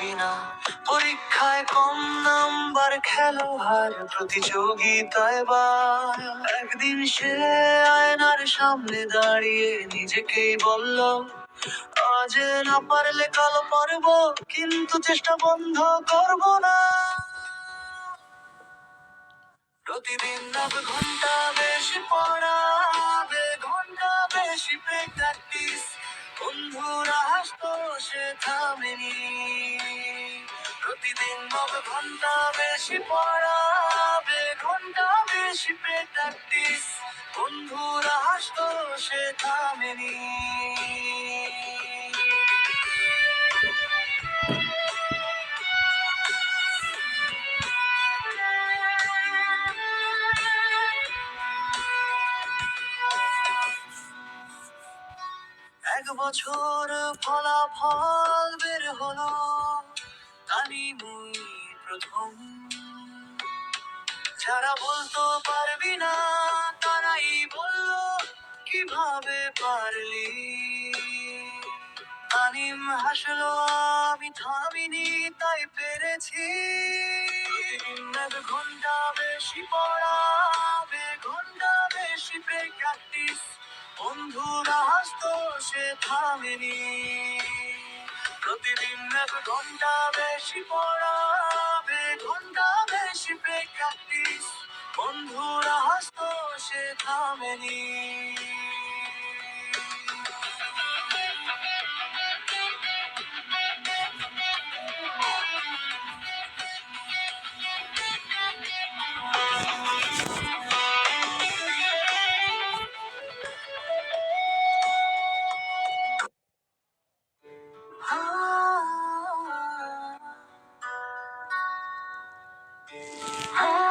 বিনা। পরীক্ষায় কম নাম্বার খেলো হার প্রতিযোগিতায় বা একদিন সে আয়নার সামনে দাঁড়িয়ে নিজেকেই বলল, আজ না পারলে কাল পারব, কিন্তু চেষ্টা বন্ধ করব না। প্রতিদিন আধ ঘণ্টা বেশি পড়াবে ঘণ্টা বেশি প্র্যাকটিস বন্ধুরা হাসতো, সে থামেনি। প্রতিদিন নব ঘণ্টা বেশি পড়াবে, ঘণ্টা বেশি প্র্যাকটিস বন্ধুরা হাসতো সে থামেনি। এক বছর ফলাফল বের প্রথম। যারা বলতো পারবি না, তারাই বলল, কীভাবে পারলি? তানিম হাসলো, আমি থামিনি, তাই পেরেছি। ঘণ্টা বেশি পড়াবে ঘণ্টা বেশি প্র্যাকটিস বন্ধুরা হাসতো, সে থামেনি। প্রতিদিন এক ঘণ্টা বেশি পড়াবে ঘণ্টা বেশি প্র্যাকটিস বন্ধুরা হাসতো সে থামেনি। Oh.